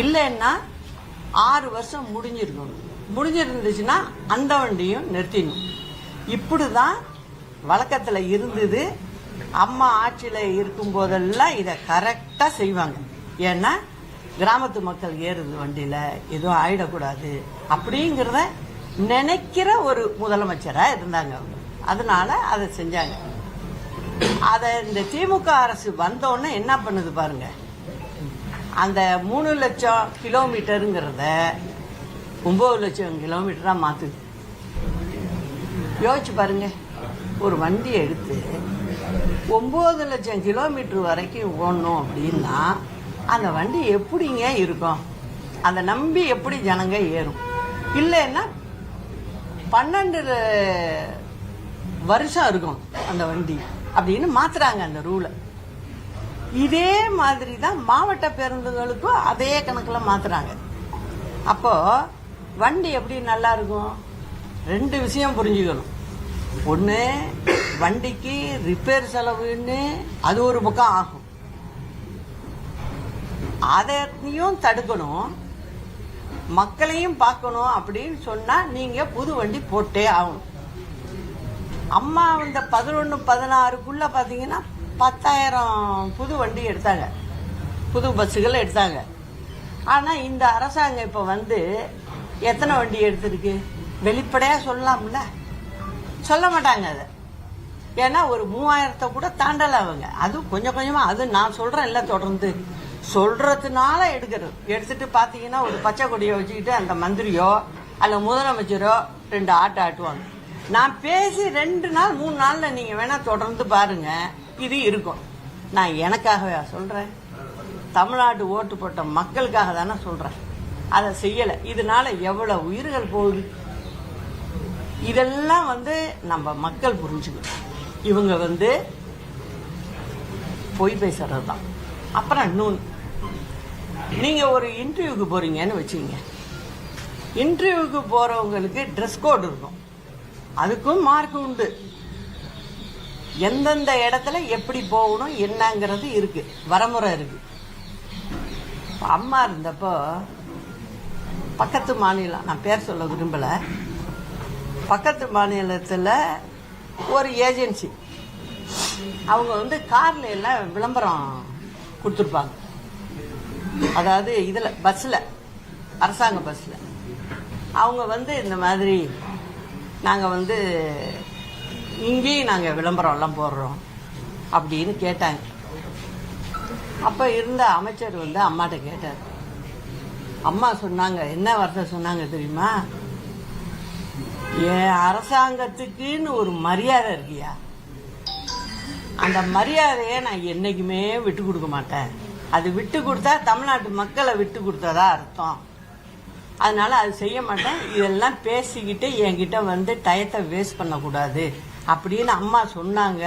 இல்லைன்னா ஆறு வருஷம் முடிஞ்சிருக்கணும். முடிஞ்சிருந்துச்சுன்னா அந்த வண்டியும் நிறுத்திடணும். இப்படிதான் வழக்கத்தில் இருந்தது. அம்மா ஆட்சியில் இருக்கும் போதெல்லாம் இதை கரெக்டாக செய்வாங்க. ஏன்னா கிராமத்து மக்கள் ஏறுது வண்டியில் எதுவும் ஆயிடக்கூடாது அப்படிங்கிறத நினைக்கிற ஒரு முதலமைச்சராக இருந்தாங்க அவங்க. அதனால அதை செஞ்சாங்க. அதை இந்த திமுக அரசு வந்தோடனே என்ன பண்ணுது பாருங்க. அந்த மூணு லட்சம் கிலோமீட்டருங்கிறத ஒம்பது லட்சம் கிலோமீட்டராக மாத்துது யோசிச்சு பாருங்க. ஒரு வண்டி எடுத்து ஒம்பது லட்சம் கிலோமீட்டர் வரைக்கும் ஓடணும் அப்படின்னா அந்த வண்டி எப்படிங்க இருக்கும்? அதை நம்பி எப்படி ஜனங்க ஏறும்? இல்லைன்னா பன்னெண்டு வருஷம் இருக்கும் அந்த வண்டி அப்படின்னு மாத்துறாங்க அந்த ரூலை இதே மாதிரி தான் மாவட்ட பேருந்துகளுக்கும் அதே கணக்கில் மாத்துறாங்க. அப்போ வண்டி எப்படி நல்லா இருக்கும்? ரெண்டு விஷயம் புரிஞ்சுக்கணும். ஒன்று வண்டிக்கு ரிப்பேர் செலவுன்னு அது ஒரு பக்கம் ஆகும். அதையும் தடுக்கணும். மக்களையும் பார்க்கணும் அப்படின்னு சொன்னால் நீங்கள் புது வண்டி போட்டே ஆகணும். அம்மா இந்த பதினொன்று பதினாறுக்குள்ளே பார்த்தீங்கன்னா பத்தாயிரம் புது வண்டி எடுத்தாங்க. புது பஸ்ஸுகள் எடுத்தாங்க. ஆனால் இந்த அரசாங்கம் இப்போ வந்து எத்தனை வண்டி எடுத்திருக்கு? வெளிப்படையாக சொல்லலாம்ல? சொல்ல மாட்டாங்க அதை. ஏன்னா ஒரு மூவாயிரத்தை கூட தாண்டல அவங்க. அது கொஞ்சம் கொஞ்சமாக அது நான் சொல்கிறேன் இல்லை தொடர்ந்து. சொல்கிறதுனால எடுக்கிறது. எடுத்துட்டு பார்த்தீங்கன்னா ஒரு பச்சை கொடியை வச்சுக்கிட்டு அந்த மந்திரியோ அல்ல முதலமைச்சரோ ரெண்டு ஆட்டை ஆட்டுவாங்க. நான் பேசி ரெண்டு நாள் மூணு நாளில் நீங்கள் வேணால் தொடர்ந்து பாருங்கள் இது இருக்கும். நான் எனக்காகவே சொல்கிறேன் தமிழ்நாடு ஓட்டு போட்ட மக்களுக்காக தானே சொல்கிறேன் அதை செய்யலை. இதனால எவ்வளோ உயிர்கள் போகுது? இதெல்லாம் வந்து நம்ம மக்கள் புரிஞ்சுக்கணும். இவங்க வந்து பொய் பேசுறது தான். அப்புறம் இன்னொன்று நீங்கள் ஒரு இன்டர்வியூக்கு போகிறீங்கன்னு வச்சுக்கோங்க. இன்டர்வியூக்கு போகிறவங்களுக்கு ட்ரெஸ் கோட் இருக்கும். அதுக்கும் மார்க் உண்டு. எந்தெந்த இடத்துல எப்படி போகணும் என்னங்கிறது இருக்கு. வரமுறை இருக்கு. அம்மா இருந்தப்போ பக்கத்து மாநிலம் நான் பேர் சொல்ல விரும்பல. பக்கத்து மாநிலத்தில் ஒரு ஏஜென்சி. அவங்க வந்து கார்ல எல்லாம் விளம்பரம் கொடுத்துருப்பாங்க. அதாவது இதில் பஸ்ஸில் அரசாங்க பஸ்ஸில் அவங்க வந்து இந்த மாதிரி நாங்கள் வந்து இங்கேயும் நாங்கள் விளம்பரம்லாம் போடுறோம் அப்படின்னு கேட்டாங்க. அப்போ இருந்த அமைச்சர் வந்து அம்மாட்ட கேட்டார். அம்மா சொன்னாங்க என்ன வார்த்தை சொன்னாங்க தெரியுமா? என் அரசாங்கத்துக்குன்னு ஒரு மரியாதை இருக்கியா? அந்த மரியாதையை நான் என்னைக்குமே விட்டு கொடுக்க மாட்டேன். அது விட்டு கொடுத்தா தமிழ்நாட்டு மக்களை விட்டு கொடுத்ததா அர்த்தம். அதனால அது செய்ய மாட்டேன். இதெல்லாம் பேசிக்கிட்டு என்கிட்ட வந்து டயத்தை வேஸ்ட் பண்ணக்கூடாது. அப்படின்னு அம்மா சொன்னாங்க.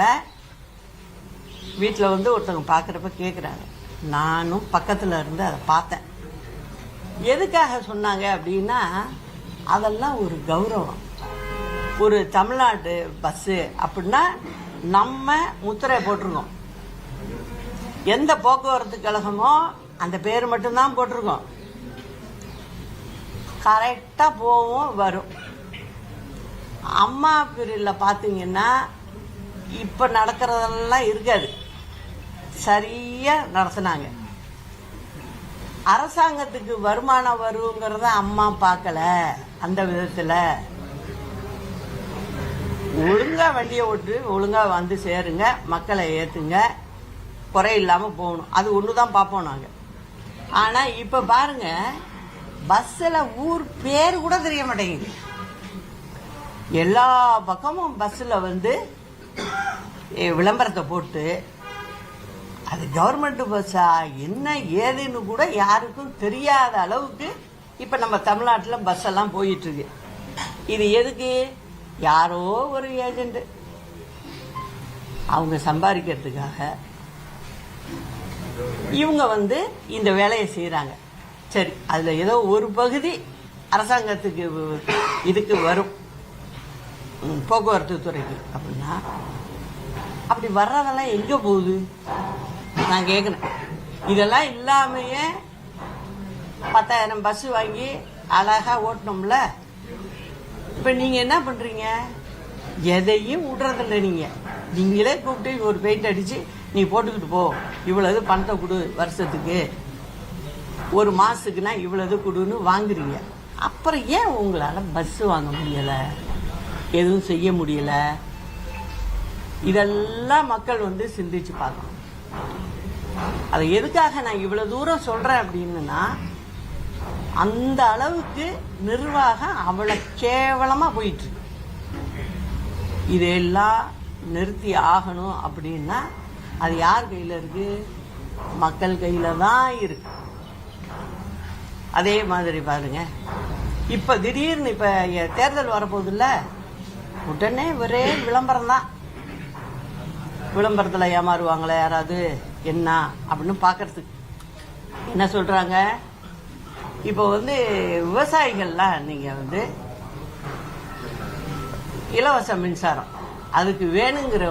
வீட்டில் வந்து ஒருத்தவங்க பார்க்குறப்ப கேட்குறாங்க நானும் பக்கத்தில் இருந்து அதை பார்த்தேன். எதுக்காக சொன்னாங்க அப்படின்னா அதெல்லாம் ஒரு கௌரவம். ஒரு தமிழ்நாடு பஸ்ஸு அப்படின்னா நம்ம முத்திரை போட்டிருக்கோம். எந்த போக்குவரத்து கழகமோ அந்த பேர் மட்டும்தான் போட்டிருக்கோம். கரெக்டாக போவோம் வரும். அம்மா பீரியடில் பார்த்தீங்கன்னா இப்போ நடக்கிறதெல்லாம் இருக்காது. சரியாக நடத்துனாங்க. அரசாங்கத்துக்கு வருமானம் வருங்கிறத அம்மா பார்க்கல அந்த விதத்தில். ஒழுங்காக வண்டியை ஓட்டு ஒழுங்கா வந்து சேருங்க மக்களை ஏற்றுங்க குறை இல்லாமல் போகணும். அது ஒன்று தான் பார்ப்போம் நாங்கள் ஆனால் இப்போ பாருங்க பஸ்ஸில் ஊர் பேர் கூட தெரிய மாட்டேங்குது. எல்லா பக்கமும் பஸ்ஸில் வந்து விளம்பரத்தை போட்டு அது கவர்மெண்ட் பஸ்ஸா என்ன ஏதுன்னு கூட யாருக்கும் தெரியாத அளவுக்கு இப்போ நம்ம தமிழ்நாட்டில் பஸ் எல்லாம் போயிட்டுருக்கு. இது எதுக்கு? யாரோ ஒரு ஏஜென்ட் அவங்க சம்பாதிக்கிறதுக்காக. இவங்க வந்து இந்த வேலையை செய்கிறாங்க சரி அதில் ஏதோ ஒரு பகுதி அரசாங்கத்துக்கு இதுக்கு வரும். போக்குவரத்து துறைக்கு. அப்படின்னா அப்படி வர்றதெல்லாம் எங்கே போகுது? நான் கேட்குறேன் இதெல்லாம் இல்லாமையே பத்தாயிரம் பஸ் வாங்கி அழகா ஓட்டணும்ல இப்போ நீங்கள் என்ன பண்ணுறீங்க எதையும் விடுறதில்ல நீங்கள் நீங்களே கூப்பிட்டு ஒரு பெயிண்ட் அடித்து நீ போட்டுக்கிட்டு போ. இவ்வளவு பணத்தை கொடு வருஷத்துக்கு. ஒரு மாசத்துக்குனா இவ்வளவு கொடுன்னு வாங்குறீங்க. அப்புறம் ஏன் உங்களால் பஸ்ஸு வாங்க முடியலை? எதுவும் செய்ய முடியல. இதெல்லாம் மக்கள் வந்து சிந்திச்சு பார்க்கணும். அதை எதுக்காக நான் இவ்வளவு தூரம் சொல்றேன் அப்படின்னா அந்த அளவுக்கு நிர்வாகம் அவ்வளவு கேவலமா போயிட்டு இருக்கு. இதெல்லாம் நிறுத்தி ஆகணும் அப்படின்னா அது யார் கையில இருக்கு? மக்கள் கையில தான் இருக்கு. அதே மாதிரி பாருங்க. இப்ப திடீர்னு இப்ப தேர்தல் வரப்போகுதுல்ல? உடனே ஒரே விளம்பரம் தான் விளம்பரத்தில் ஏமாறுவாங்களே யாராவது? என்ன? அப்படின்னு பார்க்கறதுக்கு என்ன சொல்றாங்க? இப்போ வந்து விவசாயிகள்லாம் நீங்க வந்து இலவச மின்சாரம். அதுக்கு வேணுங்கிற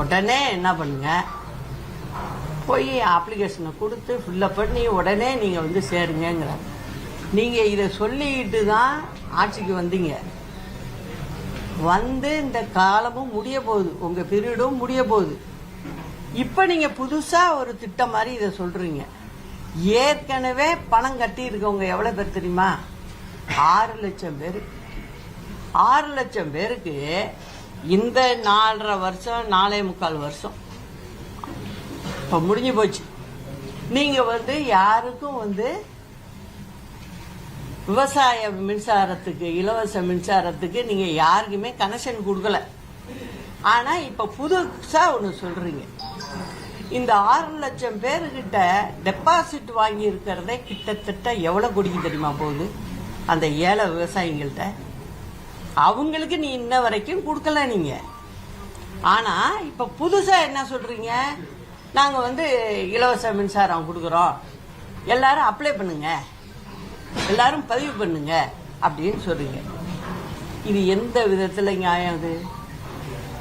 உடனே என்ன பண்ணுங்க? போய் அப்ளிகேஷனை கொடுத்து ஃபில்லப் பண்ணி உடனே நீங்கள் வந்து சேருங்கிறாங்க நீங்கள் இதை சொல்லிட்டு தான் ஆட்சிக்கு வந்தீங்க. வந்து இந்த காலமும் முடிய போகுது. உங்கள் பீரியடும் முடிய போகுது. இப்போ நீங்கள் புதுசாக ஒரு திட்டம் மாதிரி இதை சொல்கிறீங்க ஏற்கனவே பணம் கட்டி இருக்கவங்க எவ்வளோ பேர் தெரியுமா? ஆறு லட்சம் பேர். ஆறு லட்சம் பேருக்கு இந்த நாலரை வருஷம் நாலே முக்கால் வருஷம். இப்போ முடிஞ்சு போச்சு. நீங்கள் வந்து யாருக்கும் வந்து விவசாய மின்சாரத்துக்கு இலவச மின்சாரத்துக்கு நீங்க யாருக்குமே கனெக்ஷன் கொடுக்கல. ஆனா இப்ப புதுசா ஒண்ணு சொல்றீங்க. இந்த ஆறு லட்சம் பேர்கிட்ட டெபாசிட் வாங்கி இருக்கிறதே கிட்டத்தட்ட எவ்வளவு கோடிக்கு தெரியுமா போகுது? அந்த ஏழை விவசாயிங்கள்ட்ட அவங்களுக்கு நீ இன்ன வரைக்கும் கொடுக்கல நீங்க. ஆனா இப்ப புதுசா என்ன சொல்றீங்க? நாங்க வந்து இலவச மின்சாரம் கொடுக்குறோம். எல்லாரும் அப்ளை பண்ணுங்க. எல்லாரும் பதிவு பண்ணுங்க அப்படின்னு சொல்றீங்க. இது எந்த விதத்துல நியாயம் அது?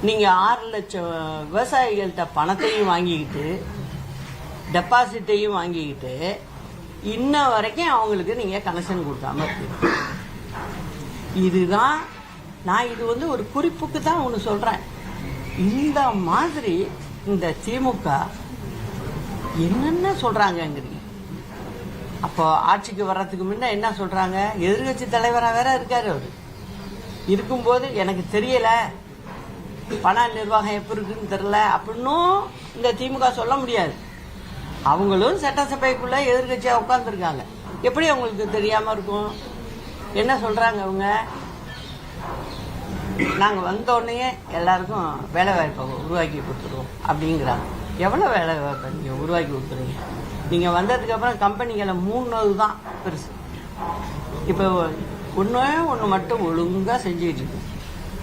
நீங்க ஆறு லட்சம் விவசாயிகள்கிட்ட பணத்தையும் வாங்கிக்கிட்டு டெபாசிட்டையும் வாங்கிக்கிட்டு இன்ன வரைக்கும் அவங்களுக்கு நீங்க கனெக்ஷன் கொடுக்காம இருக்கீங்க. இதுதான் நான் இது வந்து ஒரு குறிப்புக்கு தான் ஒன்று சொல்றேன். இந்த மாதிரி இந்த திமுக என்னென்ன சொல்றாங்கங்கிறீங்க? அப்போ ஆட்சிக்கு வர்றதுக்கு முன்ன என்ன சொல்றாங்க? எதிர்கட்சி தலைவராக வேற இருக்காரு அவர். இருக்கும்போது எனக்கு தெரியல பண நிர்வாகம் எப்படி இருக்குன்னு தெரியல அப்படின்னும் இந்த திமுக சொல்ல முடியாது. அவங்களும் சட்டசபைக்குள்ள எதிர்கட்சியாக உட்காந்துருக்காங்க எப்படி அவங்களுக்கு தெரியாம இருக்கும்? என்ன சொல்றாங்க அவங்க? நாங்க வந்தோடனே எல்லாருக்கும் வேலை வாய்ப்பை உருவாக்கி கொடுத்துருவோம் அப்படிங்கிறாங்க. எவ்வளவு வேலை வாய்ப்பை நீங்க உருவாக்கி கொடுத்துருவீங்க நீங்கள் வந்ததுக்கு அப்புறம் கம்பெனிகளை மூணு தான் பெருசு. இப்போ ஒன்றே ஒன்று மட்டும் ஒழுங்காக செஞ்சுக்கிட்டு இருக்கு.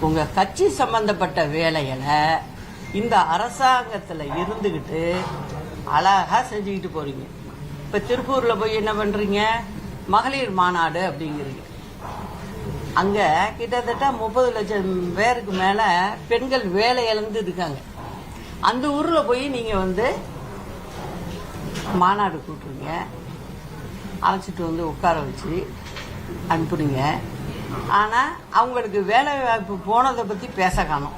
உங்கள் கட்சி சம்பந்தப்பட்ட வேலைகளை இந்த அரசாங்கத்தில் இருந்துக்கிட்டு அழகாக செஞ்சுக்கிட்டு போகிறீங்க இப்போ திருப்பூரில் போய் என்ன பண்ணுறீங்க மகளிர் மாநாடு அப்படிங்கிறீங்க. அங்கே கிட்டத்தட்ட முப்பது லட்சம் பேருக்கு மேலே பெண்கள் வேலை இழந்து இருக்காங்க. அந்த ஊரில் போய் நீங்கள் வந்து மாநாடு கூப்பிட்டுருங்க அழைச்சிட்டு வந்து உட்கார வச்சு அனுப்புனீங்க. ஆனால் அவங்களுக்கு வேலை வாய்ப்பு போனதை பற்றி பேச காணோம்.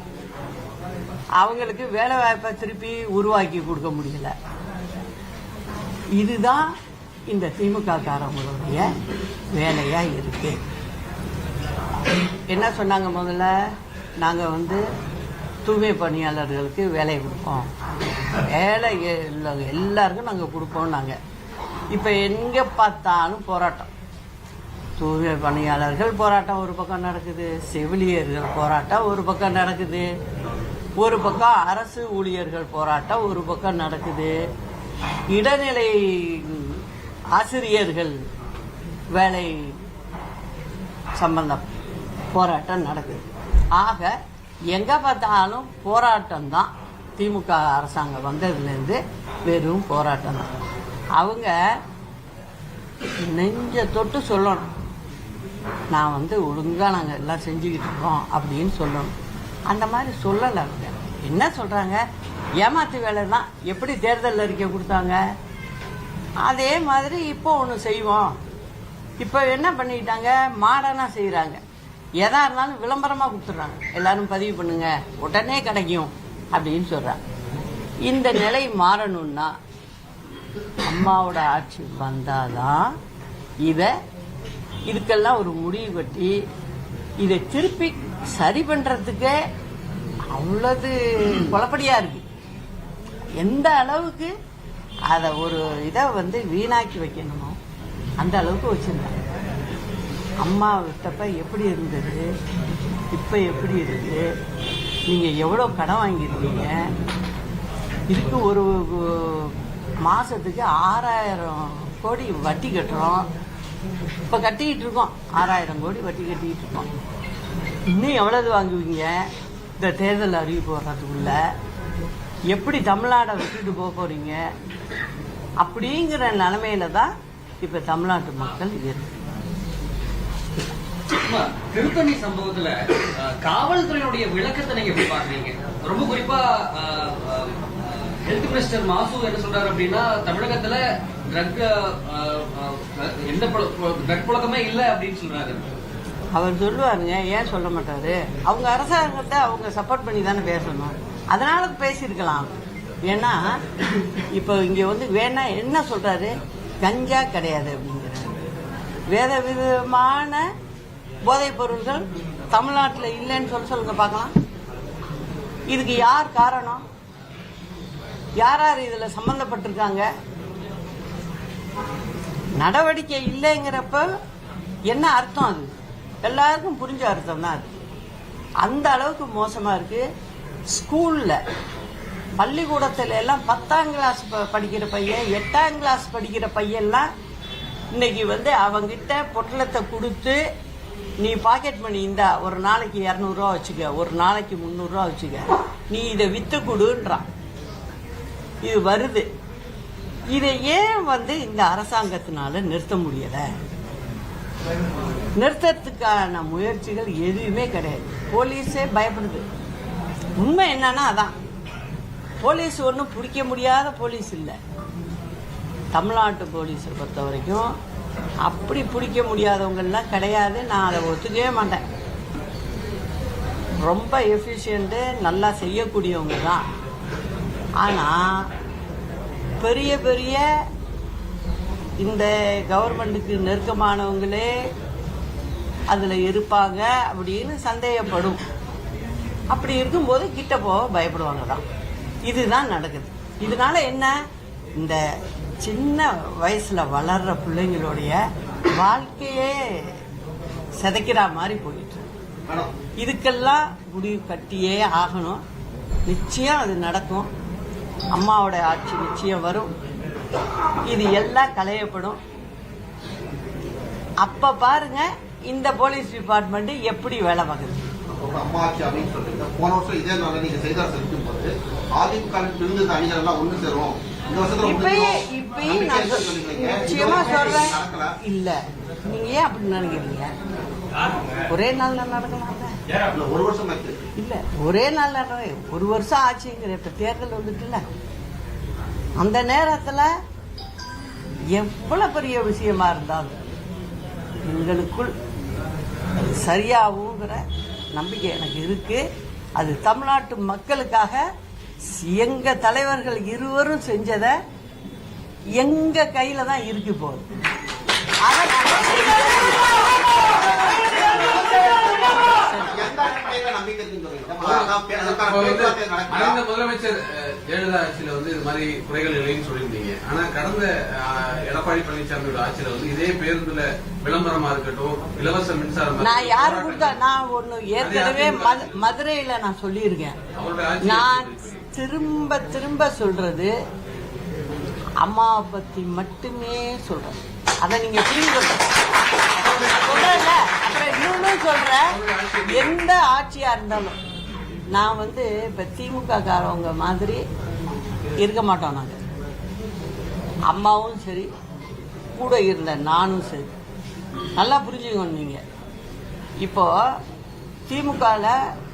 அவங்களுக்கு வேலை வாய்ப்பை திருப்பி உருவாக்கி கொடுக்க முடியல. இதுதான் இந்த திமுக காரங்களுடைய வேலையாக இருக்கு. என்ன சொன்னாங்க முதல்ல? நாங்கள் வந்து தூய்மை பணியாளர்களுக்கு வேலை கொடுப்போம். வேலை எல்லா- எல்லாருக்கும் நாங்கள் கொடுப்போம் நாங்கள் இப்போ எங்கே பார்த்தாலும் போராட்டம். தூய்மை பணியாளர்கள் போராட்டம் ஒரு பக்கம் நடக்குது செவிலியர்கள் போராட்டம் ஒரு பக்கம் நடக்குது. ஒரு பக்கம் அரசு ஊழியர்கள் போராட்டம் ஒரு பக்கம் நடக்குது. இடைநிலை ஆசிரியர்கள் வேலை சம்பந்தம் போராட்டம் நடக்குது. ஆக எங்கே பார்த்தாலும் போராட்டம் தான் திமுக அரசாங்கம் வந்ததுலேருந்து வெறும் போராட்டம் தான். அவங்க நெஞ்ச தொட்டு சொல்லணும். நான் வந்து ஒழுங்காக நாங்கள் எல்லாம் செஞ்சுக்கிட்டு இருக்கோம் அப்படின்னு சொல்லணும். அந்த மாதிரி சொல்லலை அவங்க. என்ன சொல்கிறாங்க ஏமாத்து வேலை தான் எப்படி தேர்தல் அறிக்கை கொடுத்தாங்க? அதே மாதிரி இப்போ ஒன்று செய்வோம். இப்போ என்ன பண்ணிக்கிட்டாங்க மாடனாக செய்கிறாங்க எதா இருந்தாலும் விளம்பரமாக கொடுத்துட்றாங்க. எல்லாரும் பதிவு பண்ணுங்க. உடனே கிடைக்கும். அப்படின்னு சொல்கிறாங்க இந்த நிலை மாறணும்னா அம்மாவோட ஆட்சி வந்தாதான் இதை இதுக்கெல்லாம் ஒரு முடிவு கட்டி இதை திருப்பி சரி பண்ணுறதுக்கே அவ்வளவு குழப்படியாக இருக்கு. எந்த அளவுக்கு அதை ஒரு இதை வந்து வீணாக்கி வைக்கணுமோ அந்த அளவுக்கு வச்சுருந்தாங்க. அம்மா விட்டப்ப எப்படி இருந்தது? இப்போ எப்படி இருக்கு? நீங்கள் எவ்வளோ கடன் வாங்கியிருக்கீங்க? இதுக்கு ஒரு மாதத்துக்கு ஆறாயிரம் கோடி வட்டி கட்டுறோம். இப்போ கட்டிக்கிட்டு இருக்கோம். ஆறாயிரம் கோடி வட்டி கட்டிக்கிட்டு இருக்கோம். இன்னும் எவ்வளவு வாங்குவீங்க? இந்த தேர்தல் அறிவிப்பு வர்றதுக்குள்ள. எப்படி தமிழ்நாடை விட்டுட்டு போக போறீங்க? அப்படிங்கிற நிலைமையில தான் இப்போ தமிழ்நாட்டு மக்கள் இருக்கு திருத்தணி சம்பவத்துல காவல்துறையினுடைய விளக்கத்தை நீங்க எப்படி பாக்குறீங்க ரொம்ப குறிப்பா ஹெல்த் மினிஸ்டர் மாசு என்ன சொல்றாரு அப்படின்னா தமிழகத்துல ட்ரக் எந்த ட்ரக் புழக்கமே இல்ல அப்படின்னு சொல்றாரு. அவர் சொல்லுவாருங்க ஏன் சொல்ல மாட்டாரு? அவங்க அரசாங்கத்தை அவங்க சப்போர்ட் பண்ணி தானே பேசணும். அதனால பேசியிருக்கலாம். ஏன்னா இப்போ இங்க வந்து வேணா என்ன சொல்றாரு? கஞ்சா கிடையாது அப்படிங்கிறாரு. வேத விதமான போதைப் பொருள்கள் தமிழ்நாட்டில் இல்லைன்னு சொல்ல சொல்லுங்க பார்க்கலாம். இதுக்கு யார் காரணம்? யார் யார் இதில் சம்மந்தப்பட்டிருக்காங்க நடவடிக்கை இல்லைங்கிறப்ப என்ன அர்த்தம் அது? எல்லாருக்கும் புரிஞ்ச அர்த்தம் தான் அது. அந்த அளவுக்கு மோசமாக இருக்கு. ஸ்கூலில் பள்ளிக்கூடத்தில் எல்லாம் பத்தாம் கிளாஸ் படிக்கிற பையன் எட்டாம் கிளாஸ் படிக்கிற பையன்லாம் இன்னைக்கு வந்து அவங்கிட்ட பொட்டலத்தை கொடுத்து நீ பாக்கெட் மணி இந்தா ஒரு நாளைக்கு இரநூறுவா வச்சுக்க ஒரு நாளைக்கு முந்நூறுரூவா வச்சுக்க. நீ இதை வித்து கொடுன்றான். இது வருது. இதை ஏன் வந்து இந்த அரசாங்கத்தினால நிறுத்த முடியல? நிறுத்தத்துக்கான முயற்சிகள் எதுவுமே கிடையாது. போலீஸே பயப்படுது. உண்மை என்னன்னா அதான். போலீஸ் ஒன்றும் பிடிக்க முடியாத போலீஸ் இல்லை. தமிழ்நாட்டு போலீஸை பொறுத்த வரைக்கும் அப்படி பிடிக்க முடியாதவங்கெல்லாம் கிடையாது. நான் அதை ஒத்துக்கவே மாட்டேன். ரொம்ப எஃபிஷியண்ட்டு நல்லா செய்யக்கூடியவங்க தான். ஆனால் பெரிய பெரிய இந்த கவர்மெண்ட்டுக்கு நெருக்கமானவங்களே அதில் இருப்பாங்க அப்படின்னு சந்தேகப்படும். அப்படி இருக்கும்போது கிட்ட போக பயப்படுவாங்க தான். இதுதான் நடக்குது. இதனால என்ன? இந்த சின்ன வயசுல வளர்ற பிள்ளைங்களுடைய வாழ்க்கையே சிதைக்கிற மாதிரி போயிட்டு இதுக்கெல்லாம் முடிவு கட்டியே ஆகணும். நிச்சயம் அது நடக்கும். அம்மாவோட ஆட்சி நிச்சயம் வரும். இது எல்லாம் களையப்படும். அப்ப பாருங்க இந்த போலீஸ் டிபார்ட்மெண்ட் எப்படி வேலை பார்க்குது. அம்மாச்சி அப்படின்னு சொல்றீங்க போன வருஷம் இதே நாளில் நீங்க செய்தார் செலுத்தும் போது அதிமுக இருந்த அணிகள் எல்லாம் ஒண்ணு சேரும். இப்பயே. இப்பயும் நான். நிச்சயமா சொல்றேன். இல்ல. நீங்க ஏன் அப்படி நினைக்கிறீங்க? ஒரே நாள்ல நடக்கலாம்ல இல்ல, ஒரு வருஷம் இல்ல ஒரே நாள் ஒரு வருஷம் ஆச்சுங்கிற இப்ப தேர்தல் வந்துட்டுல அந்த நேரத்துல எவ்வளவு பெரிய விஷயமா இருந்தாலும் எங்களுக்குள் சரியாகுங்கிற நம்பிக்கை எனக்கு இருக்கு. அது தமிழ்நாட்டு மக்களுக்காக எங்க தலைவர்கள் இருவரும் செஞ்சதை எங்க கையில தான் இருக்கு போகுது. மறைந்த முதலமைச்சர் ஜெயலலிதா ஆட்சியில வந்து இது மாதிரி குறைகள் இல்லைன்னு சொல்லியிருந்தீங்க. ஆனா கடந்த எடப்பாடி பழனிசாமியோட ஆட்சியில வந்து இதே பேருந்துல விளம்பரமா இருக்கட்டும் இலவச மின்சாரம் நான் யாரு கொடுத்தா நான் ஒண்ணு ஏற்கனவே மது- மதுரையில நான் சொல்லியிருக்கேன். நான் திரும்ப திரும்ப சொல்றது அம்மாவை பத்தி மட்டுமே சொல்கிறேன் அதை நீங்க புரிஞ்சுக்கணும் சொல்றேன்ல அப்புறம் இன்னொன்னு சொல்றேன். எந்த ஆட்சியா இருந்தாலும் நான் வந்து இப்ப திமுக காரவங்க மாதிரி இருக்க மாட்டோம் நாங்க. அம்மாவும் சரி கூட இருந்த நானும் சரி. நல்லா புரிஞ்சுக்கணும் நீங்க. இப்போ திமுகல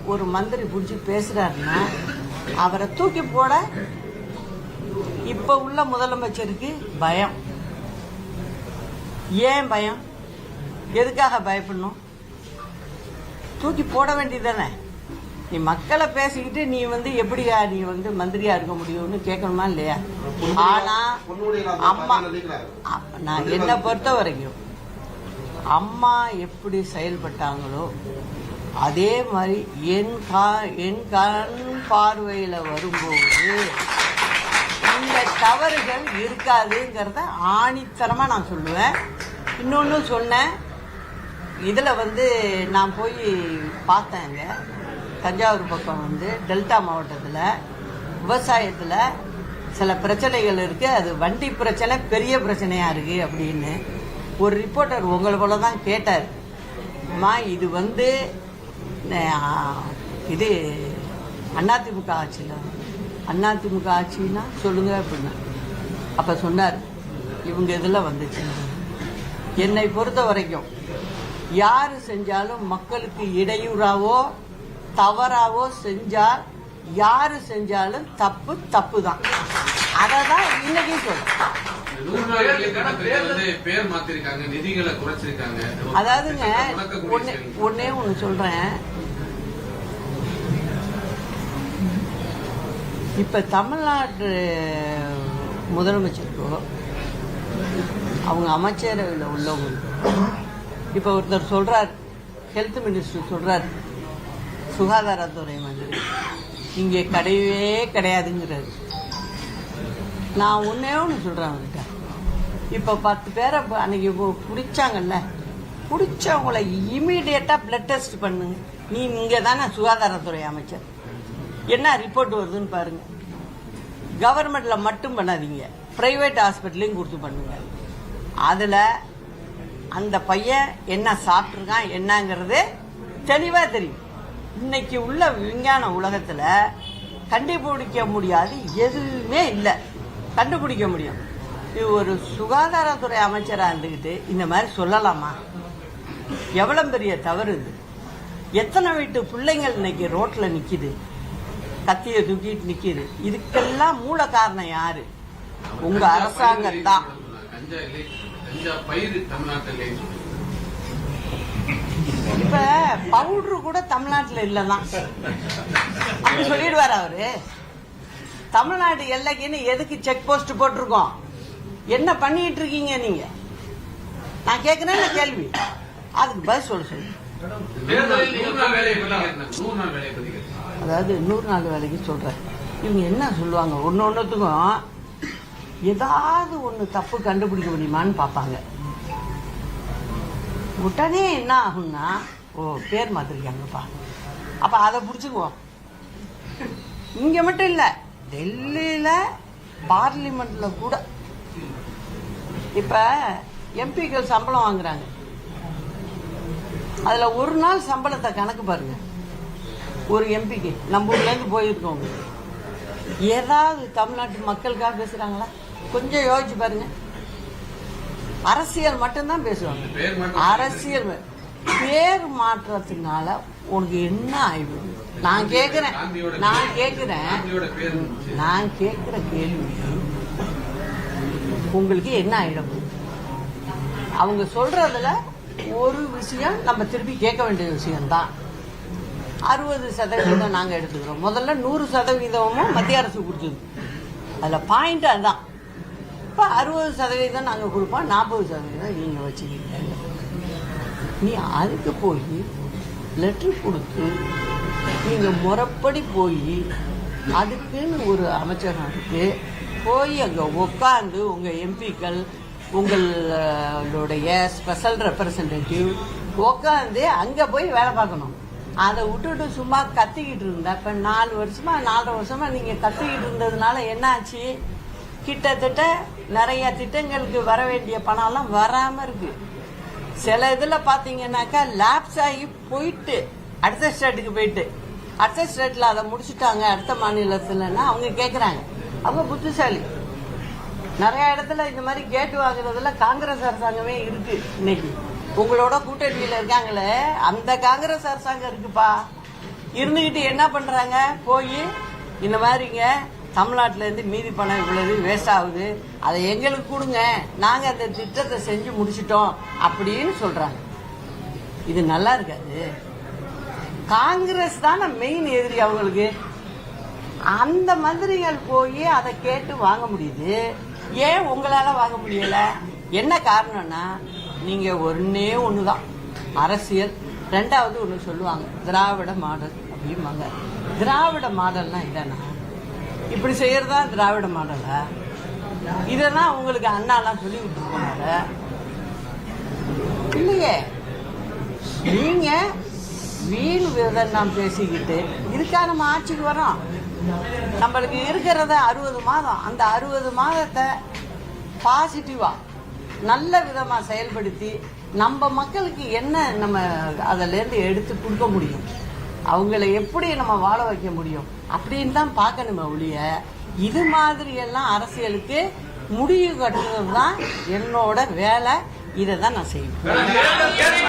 ஒரு மந்திரி பிடிச்சி பேசுறாருன்னா அவரை தூக்கி போட இப்ப உள்ள முதலமைச்சருக்கு பயம். ஏன் பயம்? எதுக்காக பயப்படணும்? தூக்கி போட வேண்டியதானே நீ மக்களை பேசிக்கிட்டு நீ வந்து எப்படியா நீ வந்து மந்திரியா இருக்க முடியும்னு கேட்கணுமா இல்லையா? ஆனா அம்மா நான் என்னை பொறுத்த வரைக்கும் அம்மா எப்படி செயல்பட்டாங்களோ அதே மாதிரி என் கா என் கண் பார்வையில் வரும்போது இந்த தவறுகள் இருக்காதுங்கிறத ஆணித்தரமாக நான் சொல்லுவேன். இன்னொன்று சொன்னேன். இதில் வந்து நான் போய் பார்த்தேங்க தஞ்சாவூர் பக்கம் வந்து டெல்டா மாவட்டத்தில் விவசாயத்தில் சில பிரச்சனைகள் இருக்குது அது வண்டி பிரச்சனை பெரிய பிரச்சனையாக இருக்குது அப்படின்னு ஒரு ரிப்போர்ட்டர் உங்களை போல தான் கேட்டார். அம்மா இது வந்து இது அதிமுக ஆட்சியில். அதிமுக ஆட்சின்னா சொல்லுங்க அப்படின்னா. அப்போ சொன்னார் இவங்க இதில் வந்துச்சு. என்னை பொறுத்த வரைக்கும் யார் செஞ்சாலும் மக்களுக்கு இடையூறாவோ தவறாவோ செஞ்சால் யார் செஞ்சாலும் தப்பு தப்பு தான் அதை தான் இன்னைக்கும் சொல்றேன். அதாவதுங்க ஒன்னே ஒன்று சொல்றேன். இப்ப தமிழ்நாட்டு முதலமைச்சருக்கோ அவங்க அமைச்சரவையில் உள்ளவங்களுக்கோ இப்ப ஒருத்தர் சொல்றார் ஹெல்த் மினிஸ்டர் சொல்றார் சுகாதாரத்துறை மந்திரி இங்கே கிடையவே கிடையாதுங்கிறாரு. நான் ஒன்னே ஒன்று சொல்றேன் அவர்கிட்ட. இப்போ பத்து பேரை அன்னைக்கு பிடிச்சாங்கல்ல. பிடிச்சவங்கள இமீடியட்டாக பிளட் டெஸ்ட் பண்ணுங்க நீ இங்கே தானே சுகாதாரத்துறை அமைச்சர். என்ன ரிப்போர்ட் வருதுன்னு பாருங்க. கவர்மெண்ட்ல மட்டும் பண்ணாதீங்க. பிரைவேட் ஹாஸ்பிட்டலையும் கொடுத்து பண்ணுங்க. அதில் அந்த பையன் என்ன சாப்பிட்ருக்கான் என்னங்கிறது தெளிவாக தெரியும். இன்னைக்கு உள்ள விஞ்ஞான உலகத்தில் கண்டுபிடிக்க முடியாது எதுவுமே இல்லை. கண்டுபிடிக்க முடியும். ஒரு சுகாதாரத்துறை அமைச்சராக இருந்துக்கிட்டு இந்த மாதிரி சொல்லலாமா? எவ்வளோ பெரிய தவறு இது? எத்தனை வீட்டு பிள்ளைங்கள் இன்னைக்கு ரோட்ல நிக்குது? கத்தியை தூக்கிட்டு நிக்குது. இதுக்கெல்லாம் மூல காரணம் யாரு? உங்க கஞ்சா அரசாங்கம் தான். பயிர் இல்லைன்னு கஞ்சா இல்லை. கஞ்சா பயிர் தமிழ்நாட்டில் இல்லைன்னு சொல்லுங்க. இப்ப பவுடரு கூட தமிழ்நாட்டுல இல்லதான். அப்படி சொல்லிடுவார் அவரு? தமிழ்நாடு எல்லைக்குன்னு எதுக்கு செக் போஸ்ட் போட்டிருக்கோம்? என்ன பண்ணிட்டு இருக்கீங்க நீங்க? நான் கேட்கிறேன் கேள்வி? அதுக்கு பதில் சொல்ல சொல்லு. அதாவது நூறு நாள் வேலைக்கு சொல்றேன். இவங்க என்ன சொல்லுவாங்க? ஒன்று ஒன்றுத்துக்கும் ஏதாவது ஒன்று தப்பு கண்டுபிடிக்க முடியுமான்னு பார்ப்பாங்க. உடனே என்ன ஆகும்னா ஓ பேர் மாத்திருக்காங்கப்பா. அப்போ அதை பிடிச்சிக்குவோம். இங்கே மட்டும் இல்லை டெல்லியில் பார்லிமெண்ட்டில் கூட இப்போ எம்பிக்கள் சம்பளம் வாங்குறாங்க. அதில் ஒரு நாள் சம்பளத்தை கணக்கு பாருங்க. ஒரு எம்பிக்கு நம்ம ஊர்லேருந்து போயிருக்கோங்க ஏதாவது தமிழ்நாட்டு மக்களுக்காக பேசுகிறாங்களா கொஞ்சம் யோசிச்சு பாருங்க. அரசியல் மட்டும்தான் பேசுவாங்க. அரசியல் பேர் மாற்றத்தினால உனக்கு என்ன ஆய்வு? நான் கேட்குறேன் நான் கேட்குறேன். நான் கேட்குற கேள்வி உங்களுக்கு என்ன ஆயிடும்? அவங்க சொல்றதுல ஒரு விஷயம் நம்ம திருப்பி கேட்க வேண்டிய விஷயம்தான். அறுபது சதவீதம் நாங்கள் எடுத்துக்கிறோம். முதல்ல நூறு சதவீதமும் மத்திய அரசு கொடுத்தது. அதில் பாயிண்ட் அதுதான். இப்போ அறுபது சதவீதம் நாங்கள் கொடுப்போம் நாற்பது சதவீதம் நீங்கள் வச்சுக்கிங்க நீ அதுக்கு போய் லெட்டர் கொடுத்து நீங்கள் முறப்படி போய் அதுக்குன்னு ஒரு அமைச்சகம் இருக்கு. போய் அங்கே உட்காந்து உங்கள் எம்பிக்கள் உங்களுடைய ஸ்பெஷல் ரெப்ரசன்டேட்டிவ் உட்காந்து அங்கே போய் வேலை பார்க்கணும். அதை விட்டுட்டு சும்மா கத்திக்கிட்டு இருந்தா இப்போ நாலு வருஷமா நாலரை வருஷமா நீங்கள் கத்திக்கிட்டு இருந்ததுனால என்னாச்சு? கிட்டத்தட்ட நிறைய திட்டங்களுக்கு வர வேண்டிய பணம்லாம் வராமல் இருக்கு. சில இதில் பார்த்தீங்கன்னாக்கா லேப்ஸ் ஆகி போயிட்டு அடுத்த ஸ்டேட்டுக்கு போயிட்டு. அடுத்த ஸ்டேட்டில் அதை முடிச்சுட்டாங்க அடுத்த மாநிலத்தில்னா அவங்க கேட்குறாங்க அவங்க புத்திசாலி. நிறைய இடத்துல இந்த மாதிரி கேட்டு வாங்குறதுல காங்கிரஸ் அரசாங்கமே இருக்கு இன்னைக்கு. உங்களோட கூட்டணியில் இருக்காங்களே அந்த காங்கிரஸ் அரசாங்கம் இருக்குப்பா. இருந்துக்கிட்டு என்ன பண்ணுறாங்க போய் இந்த மாதிரிங்க தமிழ்நாட்டிலேருந்து மீதி பணம் இவ்வளவு வேஸ்ட் ஆகுது. அதை எங்களுக்கு கொடுங்க. நாங்க அந்த திட்டத்தை செஞ்சு முடிச்சிட்டோம் அப்படின்னு சொல்றாங்க. இது நல்லா இருக்காது. காங்கிரஸ் தானே மெயின் எதிரி அவங்களுக்கு. அந்த மந்திரிகள் போய் அதை கேட்டு வாங்க முடியுது. ஏன் உங்களால வாங்க முடியல? என்ன காரணம்னா நீங்க ஒன்னே ஒண்ணுதான். அரசியல். ரெண்டாவது ஒன்று சொல்லுவாங்க திராவிட மாடல் அப்படிம்பாங்க. திராவிட மாடல்னா என்னன்னா இப்படி செய்யறதா திராவிட மாடலா? இதெல்லாம் உங்களுக்கு அண்ணாலாம் சொல்லி விட்டுருக்கோம்ல இல்லையே. நீங்க வீண் விதம் பேசிக்கிட்டு இதுக்காக நம்ம ஆட்சிக்கு வரோம் நம்மளுக்கு இருக்கிறத அறுபது மாதம் அந்த அறுபது மாதத்தை பாசிட்டிவா நல்ல விதமா செயல்படுத்தி நம்ம மக்களுக்கு என்ன நம்ம அதிலேருந்து எடுத்து கொடுக்க முடியும்? அவங்கள எப்படி நம்ம வாழ வைக்க முடியும்? அப்படின்னு தான் பார்க்கணுமே ஒழிய இது மாதிரி எல்லாம் அரசியலுக்கு முடிவு கட்டுறது தான் என்னோட வேலை. இதை தான் நான் செய்வேன்.